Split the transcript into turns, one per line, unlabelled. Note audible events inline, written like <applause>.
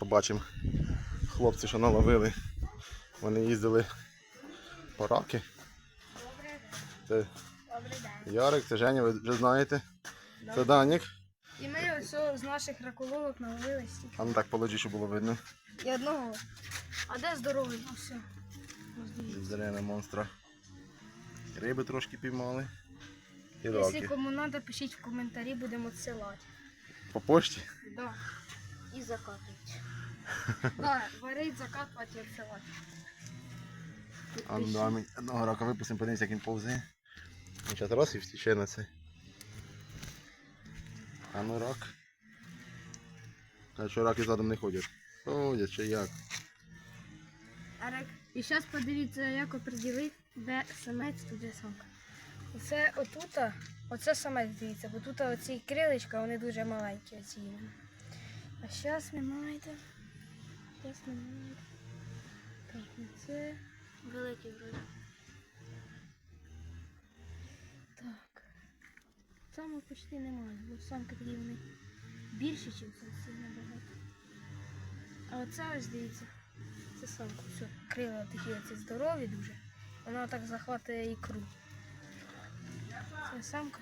Побачимо хлопці, що наловили. Вони їздили по раки. Це
Добрий день.
Ярик, це Женя, ви вже знаєте. Це Данік.
І ми ось з наших раколовок наловили стільки.
А ну так положи, щоб було видно.
І одного. А де здоровий? Ну все. Ось дивіться.
Монстра. Риби трошки піймали. І
Якщо
раки.
кому треба, пишіть в коментарі, будемо відсилати.
По пошті.
Да. І закатувати. Да, <laughs> варить, закатувати і.
А ну ми одного рака випустимо, подивимося, як він повзе. Він зараз раз і втіче на це. А ну рак. А що раки задом не ходять? Ходять, чи як?
І зараз подивіться, як оприділити, де самець, а де самка. Оце отута, оце самець дивіться, бо тут оці крилечка, вони дуже маленькі оці. А зараз не маєте. Зараз не маєте. Так, не це.
Великий вроді.
Так. Самок почти немає, бо самки такі вони більші, ніж це сильно багато. А оце ось дивіться. Це самка. Все, крила такі оці здорові дуже. Вона так захватує ікру. Це самка,